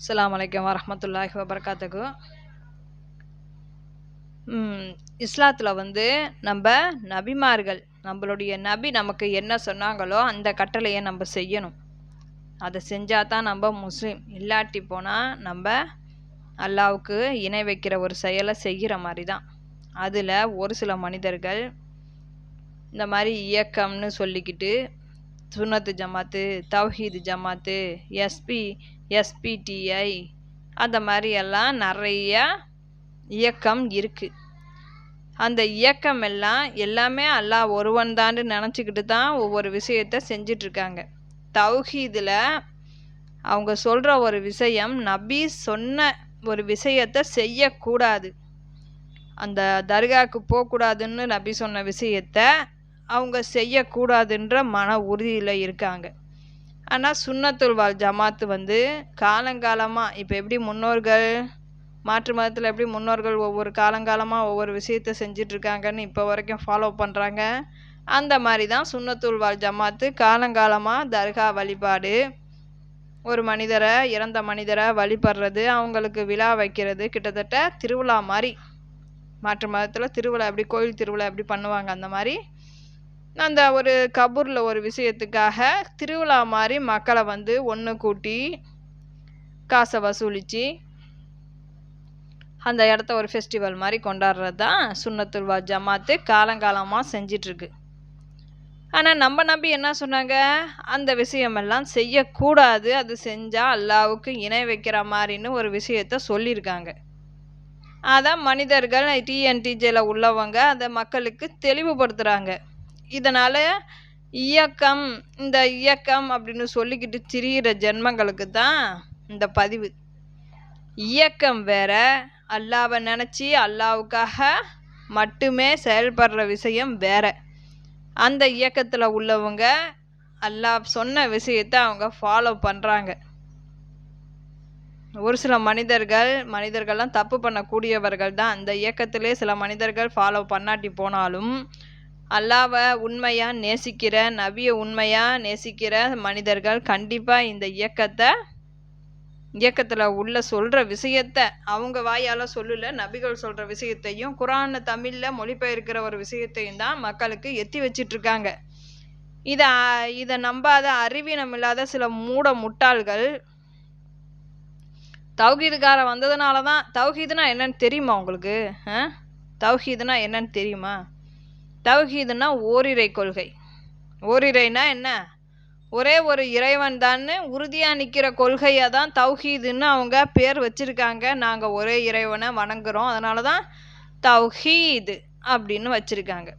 அஸ்லாம் அலைக்கும் வரமத்துல்லாஹி வபர்காத்துக்கு இஸ்லாத்தில் வந்து நம்ம நபிமார்கள் நம்மளுடைய நபி நமக்கு என்ன சொன்னாங்களோ அந்த கட்டளையை நம்ம செய்யணும். அதை செஞ்சால் தான் நம்ம முஸ்லீம். இல்லாட்டி போனால் நம்ம அல்லாவுக்கு இணை வைக்கிற ஒரு செயலை செய்கிற மாதிரி தான் அதில் ஒரு சில மனிதர்கள் இந்த மாதிரி இயக்கம்னு சொல்லிக்கிட்டு சுனத்து ஜமாத்து தவ்ஹீது ஜமாத்து எஸ்பி எஸ்பிடிஐ அந்த மாதிரி எல்லாம் நிறையா இயக்கம் இருக்குது அந்த இயக்கம் எல்லாம் எல்லாமே அல்லாஹ் ஒருவன் தான்னு நினச்சிக்கிட்டு தான் ஒவ்வொரு விஷயத்த செஞ்சிட்ருக்காங்க. தௌஹீதில் அவங்க சொல்கிற ஒரு விஷயம் நபி சொன்ன ஒரு விஷயத்த செய்யக்கூடாது. அந்த தர்காவுக்கு போகக்கூடாதுன்னு நபி சொன்ன விஷயத்த அவங்க செய்யக்கூடாதுன்ற மன உறுதியில் இருக்காங்க. ஆனால் சுண்ணத்துல் வால் ஜமாத்து வந்து காலங்காலமாக இப்போ எப்படி முன்னோர்கள் மாற்று மதத்தில் எப்படி முன்னோர்கள் ஒவ்வொரு காலங்காலமாக ஒவ்வொரு விஷயத்தை செஞ்சிட்ருக்காங்கன்னு இப்போ வரைக்கும் ஃபாலோ பண்ணுறாங்க அந்த மாதிரி தான் சுண்ணத்துல் வால் ஜமாத்து காலங்காலமாக தர்கா வழிபாடு. ஒரு மனிதரை இறந்த மனிதரை வழிபடுறது அவங்களுக்கு விழா வைக்கிறது கிட்டத்தட்ட திருவிழா மாதிரி. மாற்று மதத்தில் திருவிழா எப்படி கோயில் திருவிழா எப்படி பண்ணுவாங்க அந்த மாதிரி அந்த ஒரு கபூரில் ஒரு விஷயத்துக்காக திருவிழா மாதிரி மக்களை வந்து ஒன்று கூட்டி காசை வசூலித்து அந்த இடத்த ஒரு ஃபெஸ்டிவல் மாதிரி கொண்டாடுறது தான் சுண்ணத்துல்வா ஜமாத்து காலங்காலமாக செஞ்சிட்ருக்கு. ஆனால் நம்ம நம்பி என்ன சொன்னாங்க? அந்த விஷயமெல்லாம் செய்யக்கூடாது. அது செஞ்சால் அல்லாவுக்கு இணை வைக்கிற மாதிரின்னு ஒரு விஷயத்த சொல்லியிருக்காங்க. அதான் மனிதர்கள் டிஎன்டிஜேல உள்ளவங்க அதை மக்களுக்கு தெளிவுபடுத்துகிறாங்க இதனால் இயக்கம் இந்த இயக்கம் அப்படின்னு சொல்லிக்கிட்டு திரியிற ஜென்மங்களுக்கு தான் இந்த பதிவு. இயக்கம் வேற அல்லாவை நினச்சி அல்லாவுக்காக மட்டுமே செயல்படுற விஷயம் வேற. அந்த இயக்கத்தில் உள்ளவங்க அல்லாஹ் சொன்ன விஷயத்தை அவங்க ஃபாலோ பண்ணுறாங்க ஒரு சில மனிதர்கள் மனிதர்கள்லாம் தப்பு பண்ணக்கூடியவர்கள் தான் அந்த இயக்கத்திலே சில மனிதர்கள் ஃபாலோ பண்ணாட்டி போனாலும் அல்லாவை உண்மையாக நேசிக்கிற நபியை உண்மையாக நேசிக்கிற மனிதர்கள் கண்டிப்பாக இந்த இயக்கத்தை இயக்கத்தில் உள்ள சொல்கிற விஷயத்த அவங்க வாயால் சொல்லல நபிகள் சொல்கிற விஷயத்தையும் குரானை தமிழில் மொழிபெயர்க்கிற ஒரு விஷயத்தையும் தான் மக்களுக்கு எத்தி வச்சிட்ருக்காங்க. இதை இதை நம்பாத அறிவீனம் இல்லாத சில மூட முட்டாள்கள் தௌஹீதுக்காரன் வந்ததுனால தான் தௌஹீதுனா என்னன்னு தெரியுமா உங்களுக்கு? தௌஹீதுனா என்னன்னு தெரியுமா? தௌஹீதுனா ஓரிரை கொள்கை. ஓரிரைனா என்ன? ஒரே ஒரு இறைவன் தான்னு உறுதியாக நிற்கிற கொள்கையாக தான் தௌஹீதுன்னு அவங்க பேர் வச்சுருக்காங்க. நாங்கள் ஒரே இறைவனை வணங்குறோம். அதனால தான் தௌஹீது அப்படின்னு வச்சுருக்காங்க.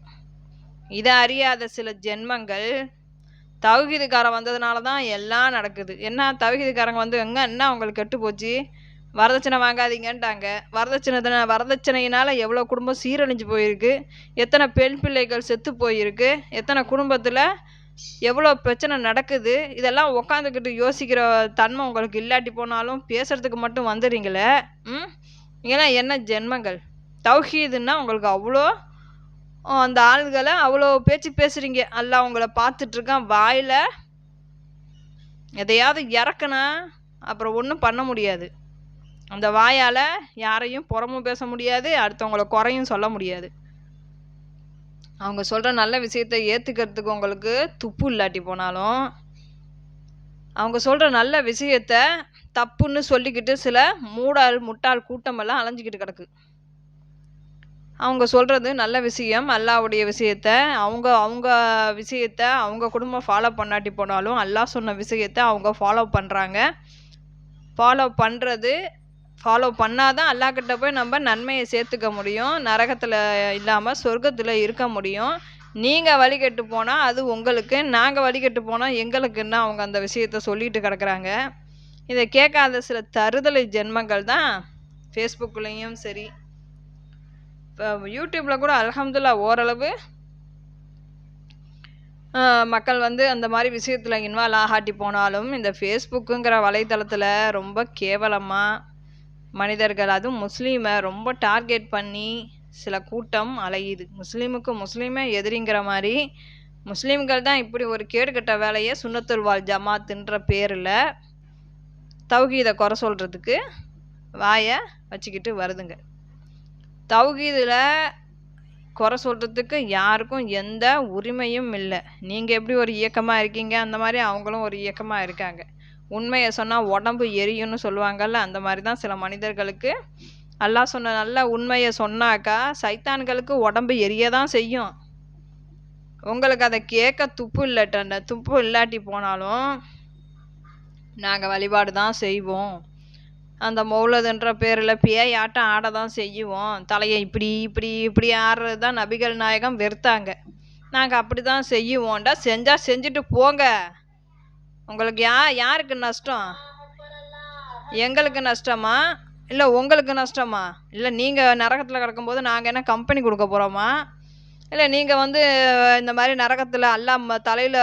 இதை அறியாத சில ஜென்மங்கள் தௌஹீதுக்காரன் வந்ததுனால தான் எல்லாம் நடக்குது. என்ன? தௌஹீதுக்காரங்க வந்து எங்கே? என்ன அவங்களுக்கு கெட்டு போச்சு வரதட்சணை வாங்காதீங்கன்ட்டாங்க. வரதட்சணை வரதட்சணையினால் எவ்வளோ குடும்பம் சீரழிஞ்சு போயிருக்கு எத்தனை பெண் பிள்ளைகள் செத்து போயிருக்கு எத்தனை குடும்பத்தில் எவ்வளோ பிரச்சனை நடக்குது இதெல்லாம் உக்காந்துக்கிட்டு யோசிக்கிற தன்மை உங்களுக்கு இல்லாட்டி போனாலும் பேசுகிறதுக்கு மட்டும் வந்துடுறீங்களே ம்? இதெல்லாம் என்ன ஜென்மங்கள்? தௌஹீதுன்னா உங்களுக்கு அவ்வளோ அந்த ஆள்களை அவ்வளோ பேச்சு பேசுகிறீங்க எல்லாம் உங்களை பார்த்துட்ருக்கான் வாயில். எதையாவது இறக்குனா அப்புறம் ஒன்றும் பண்ண முடியாது. அந்த வாயால் யாரையும் புறமும் பேச முடியாது அடுத்தவங்கள குறையும் சொல்ல முடியாது. அவங்க சொல்கிற நல்ல விஷயத்த ஏற்றுக்கிறதுக்கு உங்களுக்கு துப்பு இல்லாட்டி போனாலும் அவங்க சொல்கிற நல்ல விஷயத்த தப்புன்னு சொல்லிக்கிட்டு சில மூடால் முட்டாள் கூட்டமெல்லாம் அலைஞ்சிக்கிட்டு கிடக்கு. அவங்க சொல்கிறது நல்ல விஷயம் அல்லாவுடைய விஷயத்த அவங்க அவங்க விஷயத்த அவங்க குடும்பம் ஃபாலோ பண்ணாட்டி போனாலும் அல்லாஹ் சொன்ன விஷயத்த அவங்க ஃபாலோ பண்ணுறாங்க ஃபாலோ பண்ணுறது ஃபாலோ பண்ணால் தான் அல்லாக்கிட்ட போய் நம்ம நன்மையை சேர்த்துக்க முடியும் நரகத்தில் இல்லாமல் சொர்க்கத்தில் இருக்க முடியும். நீங்கள் வழிகட்டு போனால் அது உங்களுக்கு நாங்கள் வழிகட்டு போனால் எங்களுக்குன்னு அவங்க அந்த விஷயத்த சொல்லிட்டு கிடக்குறாங்க. இதை கேட்காத சில தருதலை ஜென்மங்கள் தான் ஃபேஸ்புக்லேயும் சரி. இப்போ யூடியூப்பில் கூட அலகம்துல்லா ஓரளவு மக்கள் வந்து அந்த மாதிரி விஷயத்தில் இன்வால்வ் ஆகாட்டி போனாலும் இந்த ஃபேஸ்புக்குங்கிற வலைத்தளத்தில் ரொம்ப கேவலமாக மனிதர்கள் அதுவும் முஸ்லீமை ரொம்ப டார்கெட் பண்ணி சில கூட்டம் அலையுது. முஸ்லீமுக்கு முஸ்லீமே எதிரிங்கிற மாதிரி முஸ்லீம்கள் தான் இப்படி ஒரு கேடுகட்ட வேலையை சுண்ணத்துல் வால் ஜமாத்துன்ற பேரில் தௌகீதை குறை சொல்கிறதுக்கு வாயை வச்சுக்கிட்டு வருதுங்க. தௌகீதில் குறை சொல்கிறதுக்கு யாருக்கும் எந்த உரிமையும் இல்லை. நீங்கள் எப்படி ஒரு இயக்கமாக இருக்கீங்க? அந்த மாதிரி அவங்களும் ஒரு இயக்கமாக இருக்காங்க. உண்மையை சொன்னால் உடம்பு எரியும்னு சொல்லுவாங்கல்ல அந்த மாதிரி தான் சில மனிதர்களுக்கு. அல்லாஹ் சொன்ன நல்ல உண்மையை சொன்னாக்கா சைத்தான்களுக்கு உடம்பு எரிய தான் செய்யும். உங்களுக்கு அதை கேட்க துப்பு இல்லாட்ட துப்பு இல்லாட்டி போனாலும் நாங்கள் வழிபாடு தான் செய்வோம். அந்த மௌலதுன்ற பேரில் பேயாட்டம் ஆட தான் செய்வோம். தலையை இப்படி இப்படி இப்படி ஆடுறது தான் நபிகள் நாயகம் வெறுத்தாங்க. நாங்கள் அப்படி தான் செய்வோம்டா செஞ்சால் செஞ்சுட்டு போங்க. உங்களுக்கு யா யாருக்கு நஷ்டம்? எங்களுக்கு நஷ்டமா? இல்லை உங்களுக்கு நஷ்டமா? இல்லை நீங்கள் நரகத்தில் கிடக்கும்போது நாங்கள் என்ன கம்பெனி கொடுக்க போகிறோமா இல்லை நீங்கள் வந்து இந்த மாதிரி நரகத்தில் எல்லாம் தலையில்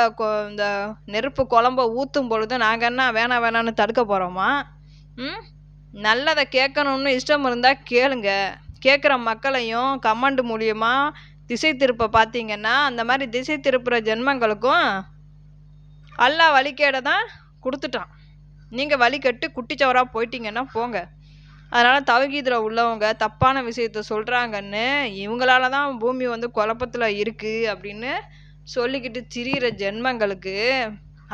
இந்த நெருப்பு குழம்ப ஊற்றும் பொழுது நாங்கள் என்ன வேணாம் வேணான்னு தடுக்க போகிறோமா ம்? நல்லதை கேட்கணுன்னு இஷ்டம் இருந்தால் கேளுங்க. கேட்குற மக்களையும் கமெண்ட் மூலியமாக திசை திருப்ப பார்த்தீங்கன்னா அந்த மாதிரி திசை திருப்புற ஜென்மங்களுக்கும் அல்லாஹ் வழிகேட தான் கொடுத்துட்டான். நீங்கள் வழி கட்டு குட்டிச்சவராக போயிட்டீங்கன்னா போங்க. அதனால் தவகீதில் உள்ளவங்க தப்பான விஷயத்த சொல்கிறாங்கன்னு இவங்களால தான் பூமி வந்து குழப்பத்தில் இருக்குது அப்படின்னு சொல்லிக்கிட்டு திரியிற ஜென்மங்களுக்கு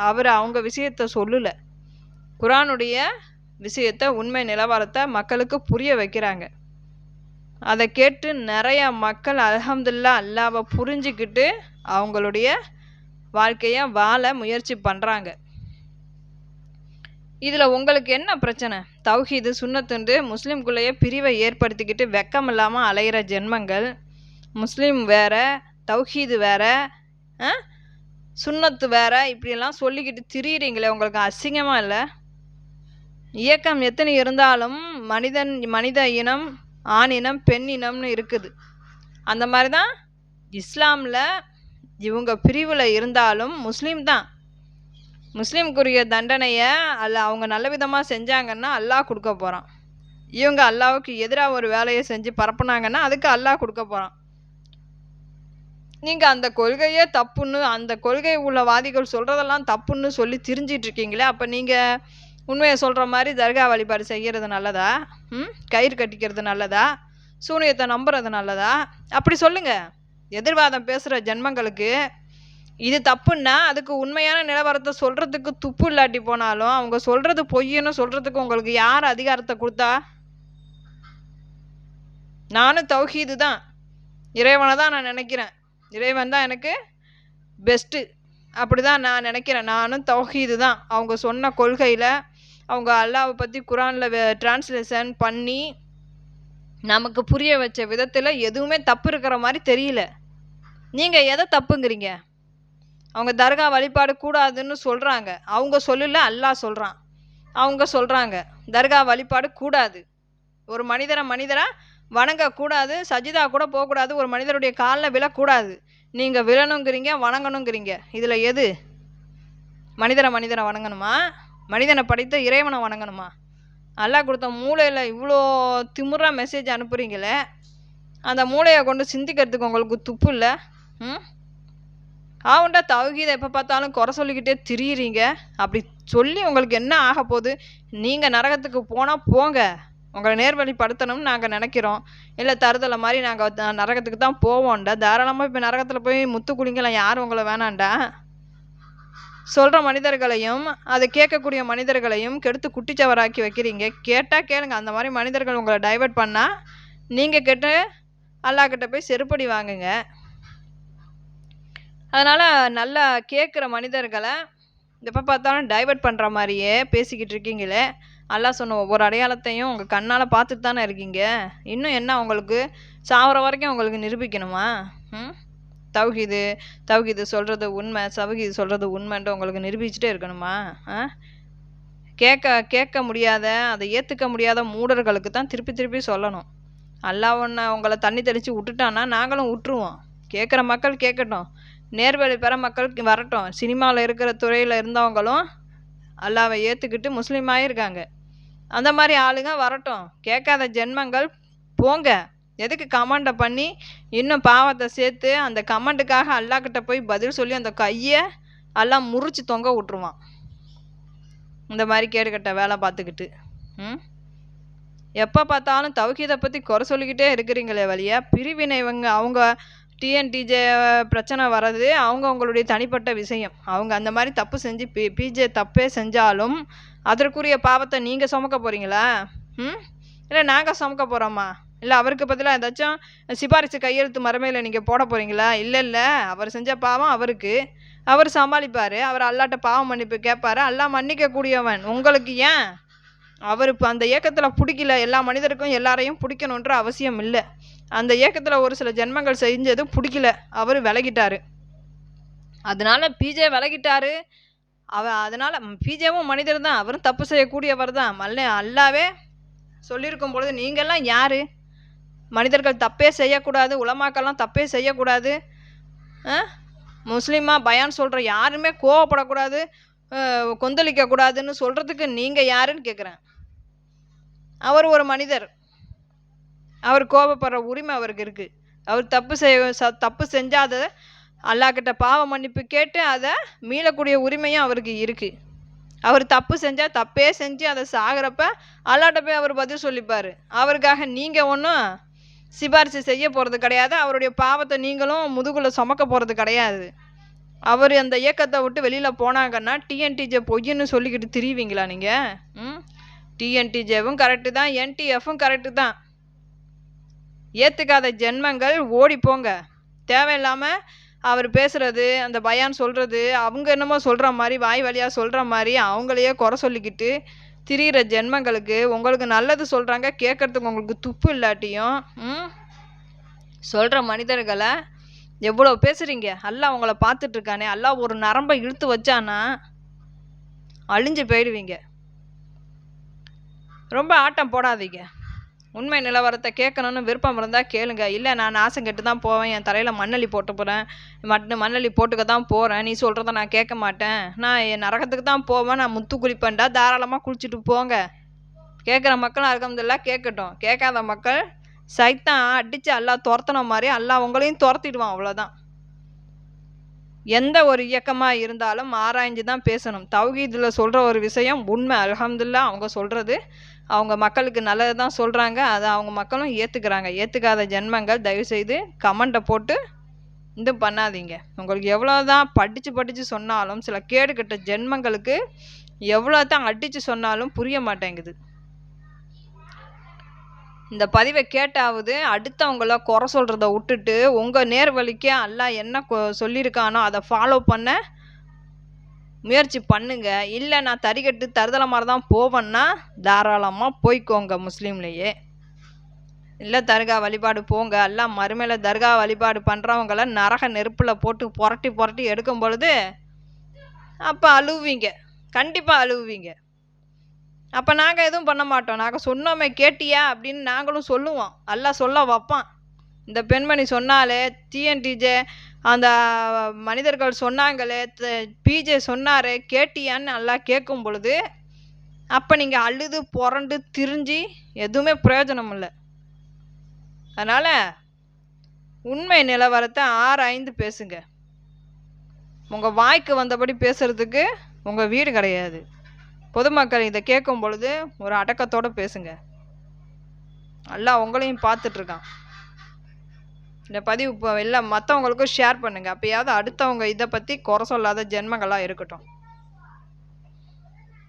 அவர் அவங்க விஷயத்த சொல்லலை. குரானுடைய விஷயத்த உண்மை நிலவரத்தை மக்களுக்கு புரிய வைக்கிறாங்க. அதை கேட்டு நிறையா மக்கள் அலகம்துல்லா அல்லாவை புரிஞ்சுக்கிட்டு அவங்களுடைய வாழ்க்கையை வாழ முயற்சி பண்ணுறாங்க இதில் உங்களுக்கு என்ன பிரச்சனை? தௌஹீது சுண்ணத்துண்டு முஸ்லீம்குள்ளேயே பிரிவை ஏற்படுத்திக்கிட்டு வெக்கம் இல்லாமல் அலையிற ஜென்மங்கள். முஸ்லீம் வேற தௌஹீது வேற சுண்ணத்து வேற இப்படியெல்லாம் சொல்லிக்கிட்டு திரியிறீங்களே உங்களுக்கு அசிங்கமாக இல்லை? இயக்கம் எத்தனை இருந்தாலும் மனிதன் மனித இனம் ஆண் இனம் பெண் இனம்னு இருக்குது. அந்த மாதிரி தான் இஸ்லாமில் இவங்க பிரிவில் இருந்தாலும் முஸ்லீம் தான். முஸ்லீம்க்குரிய தண்டனையை அல்ல அவங்க நல்ல விதமாக செஞ்சாங்கன்னா அல்லாஹ் கொடுக்க போகிறான் இவங்க அல்லாவுக்கு எதிராக ஒரு வேலையை செஞ்சு பரப்புனாங்கன்னா அதுக்கு அல்லாஹ் கொடுக்க போகிறான் நீங்கள் அந்த கொள்கையே தப்புன்னு அந்த கொள்கை உள்ள வாதிகள் சொல்கிறதெல்லாம் தப்புன்னு சொல்லி திரிஞ்சிட்டு இருக்கீங்களே அப்போ நீங்கள் உண்மையை சொல்கிற மாதிரி தர்கா வழிபாடு செய்கிறது நல்லதா? ம்? கயிறு கட்டிக்கிறது நல்லதா? சூனியத்தை நம்புறது நல்லதா? அப்படி சொல்லுங்கள் எதிர்வாதம் பேசுகிற ஜென்மங்களுக்கு இது தப்புன்னா அதுக்கு உண்மையான நிலவரத்தை சொல்கிறதுக்கு துப்பு இல்லாட்டி போனாலும் அவங்க சொல்கிறது பொய்யன்னு சொல்கிறதுக்கு உங்களுக்கு யார் அதிகாரத்தை கொடுத்தா? நானும் தௌஹீது தான். இறைவனை தான் நான் நினைக்கிறேன். இறைவன் தான் எனக்கு பெஸ்ட்டு அப்படி தான் நான் நினைக்கிறேன். நானும் தௌஹீது தான். அவங்க சொன்ன கொள்கையில் அவங்க அல்லாவை பற்றி குரானில் டிரான்ஸ்லேஷன் பண்ணி நமக்கு புரிய வச்ச விதத்தில் எதுவுமே தப்பு இருக்கிற மாதிரி தெரியல. நீங்கள் எதை தப்புங்கிறீங்க? அவங்க தர்கா வழிபாடு கூடாதுன்னு சொல்கிறாங்க அவங்க சொல்லல அல்லாஹ் சொல்கிறான் அவங்க சொல்கிறாங்க தர்கா வழிபாடு கூடாது. ஒரு மனிதரை மனிதராக வணங்கக்கூடாது சஜிதா கூட போகக்கூடாது ஒரு மனிதருடைய காலில் விழக்கூடாது. நீங்கள் விழணுங்கிறீங்க வணங்கணுங்கிறீங்க. இதில் எது? மனிதரை மனிதரை வணங்கணுமா? மனிதனை படைத்த இறைவனை வணங்கணுமா? அல்லாஹ் கொடுத்த மூளையில் இவ்வளோ திமுறாக மெசேஜ் அனுப்புகிறீங்களே அந்த மூளையை கொண்டு சிந்திக்கிறதுக்கு உங்களுக்கு துப்பு இல்லை? ம்? ஆவுண்டா தௌகீதை எப்போ பார்த்தாலும் குறை சொல்லிக்கிட்டே திரியிறீங்க. அப்படி சொல்லி உங்களுக்கு என்ன ஆக போகுது? நீங்கள் நரகத்துக்கு போனால் போங்க. உங்களை நேர்வழிப்படுத்தணும்னு நாங்கள் நினைக்கிறோம். இல்லை தருதலை மாதிரி நாங்கள் நரகத்துக்கு தான் போவோம்டா. தாராளமாக இப்போ நரகத்தில் போய் முத்து குடிங்கலாம் யாரும் உங்களை வேணாண்டா? சொல்கிற மனிதர்களையும் அதை கேட்கக்கூடிய மனிதர்களையும் கெடுத்து குட்டிச்சவராக்கி வைக்கிறீங்க. கேட்டால் கேளுங்க. அந்த மாதிரி மனிதர்கள் உங்களை டைவெர்ட் பண்ணால் நீங்கள் கெட்டு அல்லாக்கிட்ட போய் செருப்படி வாங்குங்க. அதனால் நல்லா கேட்குற மனிதர்களை எப்போ பார்த்தாலும் டைவெர்ட் பண்ணுற மாதிரியே பேசிக்கிட்டு இருக்கீங்களே. அல்லாஹ் சொன்ன ஒவ்வொரு அடையாளத்தையும் உங்கள் கண்ணால் பார்த்துட்டு தானே இருக்கீங்க. இன்னும் என்ன உங்களுக்கு? சாகிற வரைக்கும் உங்களுக்கு நிரூபிக்கணுமா? ம்? தௌஹீது தௌஹீது சொல்கிறது உண்மை சவுகீது சொல்கிறது உண்மைன்ட்டு உங்களுக்கு நிரூபிச்சுட்டே இருக்கணுமா? ஆ? கேட்க கேட்க முடியாத அதை ஏற்றுக்க முடியாத மூடர்களுக்கு தான் திருப்பி திருப்பி சொல்லணும். அல்லா ஒன்று உங்களை தண்ணி தெளித்து விட்டுட்டான்னா நாங்களும் விட்டுருவோம் கேட்குற மக்கள் கேட்கட்டும் நேர்வழி பெற மக்களுக்கு வரட்டும். சினிமாவில் இருக்கிற துறையில் இருந்தவங்களும் அல்லாவை ஏற்றுக்கிட்டு முஸ்லீம் ஆகியிருக்காங்க அந்த மாதிரி ஆளுங்க வரட்டும். கேட்காத ஜென்மங்கள் போங்க. எதுக்கு கமெண்டை பண்ணி இன்னும் பாவத்தை சேர்த்து அந்த கமெண்ட்டுக்காக அல்லாக்கிட்ட போய் பதில் சொல்லி அந்த கையை எல்லாம் முறிச்சு தொங்க விட்ருவான் இந்த மாதிரி கேடுகட்ட வேலை பார்த்துக்கிட்டு. ம்? எப்போ பார்த்தாலும் தௌஹீதை பற்றி குறை சொல்லிக்கிட்டே இருக்கிறீங்களே வழியா பிரிவினை இவங்க அவங்க டிஎன்டிஜே பிரச்சனை வர்றது அவங்க அவங்களுடைய தனிப்பட்ட விஷயம். அவங்க அந்த மாதிரி தப்பு செஞ்சு பி பிஜே தப்பே செஞ்சாலும் அதற்குரிய பாவத்தை நீங்கள் சுமக்க போகிறீங்களா ம்? இல்லை நாங்கள் சுமக்க போகிறோமா இல்லை அவருக்கு பதிலாக ஏதாச்சும் சிபாரிசு கையெழுத்து மறுமையில் நீங்கள் போட போகிறீங்களா இல்லை இல்லை. அவர் செஞ்ச பாவம் அவருக்கு. அவர் சமாளிப்பார். அவர் அல்லாட்ட பாவம் மன்னிப்பு கேட்பாரு அல்லாஹ் மன்னிக்கக்கூடியவன். உங்களுக்கு ஏன்? அவர் இப்போ அந்த இயக்கத்தில் பிடிக்கல எல்லா மனிதருக்கும் எல்லாரையும் பிடிக்கணுன்ற அவசியம் இல்லை. அந்த இயக்கத்தில் ஒரு சில ஜென்மங்கள் செஞ்சது பிடிக்கல அவர் விலகிட்டாரு. அதனால பிஜே விலகிட்டாரு. அவ அதனால் பிஜேவும் மனிதர் தான் அவரும் தப்பு செய்யக்கூடியவர் தான். மல்ல அல்லாவே சொல்லியிருக்கும் பொழுது நீங்கள்லாம் யார்? மனிதர்கள் தப்பே செய்யக்கூடாது உலமாக்கெல்லாம் தப்பே செய்யக்கூடாது முஸ்லீமாக பயான் சொல்கிற யாருமே கோவப்படக்கூடாது கொந்தளிக்க கொந்தளிக்கக்கூடாதுன்னு சொல்கிறதுக்கு நீங்கள் யாருன்னு கேட்குறேன் அவர் ஒரு மனிதர். அவர் கோபப்படுற உரிமை அவருக்கு இருக்குது அவர் தப்பு செய்ய ச- தப்பு செஞ்சாத அல்லாஹ்கிட்ட பாவ மன்னிப்பு கேட்டு அதை மீளக்கூடிய உரிமையும் அவருக்கு இருக்குது அவர் தப்பு செஞ்சால் தப்பே செஞ்சு அதை சாகிறப்ப அல்லாட்ட போய் அவர் பதில் சொல்லிப்பார். அவருக்காக நீங்கள் ஒன்றும் சிபாரிசு செய்ய போகிறது கிடையாது. அவருடைய பாவத்தை நீங்களும் முதுகுல சுமக்க போகிறது கிடையாது. அவர் அந்த இயக்கத்தை விட்டு வெளியில் போனாங்கன்னா டிஎன்டிஜே பொய்ன்னு சொல்லிக்கிட்டு திரிவீங்களா நீங்கள் ம்? டிஎன்டிஜேவும் கரெக்டு தான் என்டிஎஃப்பும் கரெக்டு தான். ஏற்றுக்காத ஜென்மங்கள் ஓடி போங்க. தேவையில்லாமல் அவர் பேசுகிறது அந்த பயான் சொல்கிறது அவங்க என்னமோ சொல்கிற மாதிரி வாய் வழியாக சொல்கிற மாதிரி அவங்களையே குறை சொல்லிக்கிட்டு திரியிற ஜென்மங்களுக்கு உங்களுக்கு நல்லது சொல்கிறாங்க கேட்குறதுக்கு உங்களுக்கு துப்பு இல்லாட்டியும் சொல்கிற மனிதர்களை எவ்வளோ பேசுகிறீங்க அல்லா உங்களை பார்த்துட்டு இருக்கானே அல்லா ஒரு நரம்பை இழுத்து வச்சானா அழிஞ்சு போயிடுவீங்க. ரொம்ப ஆட்டம் போடாதீங்க. உண்மை நிலவரத்தை கேட்கணுன்னு விருப்பம் இருந்தால் கேளுங்க. இல்லை நான் நாசம் கெட்டு தான் போவேன். என் தலையில் மண்ணள்ளி போட்டு போகிறேன் மட்டு மண்ணள்ளி போட்டுக்க தான் போகிறேன் நீ சொல்கிறத நான் கேட்க மாட்டேன். நான் என் நரகத்துக்கு தான் போவேன். நான் முத்து குளிப்பேன்டா. தாராளமாக குளிச்சுட்டு போங்க. கேட்குற மக்களும் அல்ஹம்துலில்லாஹ் கேட்கட்டும். கேட்காத மக்கள் சைத்தான் அடித்து அல்லா துரத்துன மாதிரி அல்லா உங்களையும் துரத்திடுவான் அவ்வளோதான் எந்த ஒரு இயக்கமாக இருந்தாலும் ஆராய்ஞ்சு தான் பேசணும். தவுகீதில் சொல்கிற ஒரு விஷயம் உண்மை. அலமதுல்லா அவங்க சொல்கிறது அவங்க மக்களுக்கு நல்லது தான் சொல்கிறாங்க அதை அவங்க மக்களும் ஏற்றுக்கிறாங்க ஏற்றுக்காத ஜென்மங்கள் தயவுசெய்து கமெண்ட்டை போட்டு இது பண்ணாதீங்க. உங்களுக்கு எவ்வளோ தான் படித்து படித்து சொன்னாலும் சில கேடுகட்ட ஜென்மங்களுக்கு எவ்வளோ தான் அடித்து சொன்னாலும் புரிய மாட்டேங்குது. இந்த பதிவை கேட்டாவது அடுத்தவங்கள குறை சொல்கிறத விட்டுட்டு உங்கள் நேர்வழிக்கு எல்லாம் என்ன கொ- சொல்லியிருக்கானோ அதை ஃபாலோ பண்ண முயற்சி பண்ணுங்க. இல்லை நான் தறிக்கட்டு தருதலை மாதிரி தான் போவேன்னா தாராளமாக போய்க்கோங்க முஸ்லீம்லேயே. இல்லை தர்கா வழிபாடு போங்க. எல்லாம் மறுமையில் தர்கா வழிபாடு பண்ணுறவங்கள நரக நெருப்பில் போட்டு புரட்டி புரட்டி எடுக்கும் பொழுது அப்போ அழுவீங்க கண்டிப்பாக அழுவீங்க அப்போ நாங்கள் எதுவும் பண்ண மாட்டோம். நாங்கள் சொன்னோமே கேட்டியா? அப்படின்னு நாங்களும் சொல்லுவோம். எல்லாம் சொல்ல வைப்பான். இந்த பெண்மணி சொன்னாலே டிஎன்டிஜே அந்த மனிதர்கள் சொன்னாங்களே பிஜே சொன்னாரே கேட்டியான்னு நல்லா கேட்கும் பொழுது அப்போ நீங்கள் அழுது புரண்டு திரிஞ்சு எதுவுமே பிரயோஜனம் இல்லை. அதனால் உண்மை நிலவரத்தை ஆராய்ந்து பேசுங்க. உங்கள் வாய்க்கு வந்தபடி பேசுகிறதுக்கு உங்கள் வீடு கிடையாது. பொதுமக்கள் இதை கேட்கும் பொழுது ஒரு அடக்கத்தோடு பேசுங்க. எல்லாம் உங்களையும் பார்த்துட்ருக்கான் இந்த பதிவு இப்போ எல்லாம் மற்றவங்களுக்கும் ஷேர் பண்ணுங்கள் அப்போயாவது அடுத்தவங்க இதை பற்றி குறை சொல்லாத ஜென்மங்களாக இருக்கட்டும்.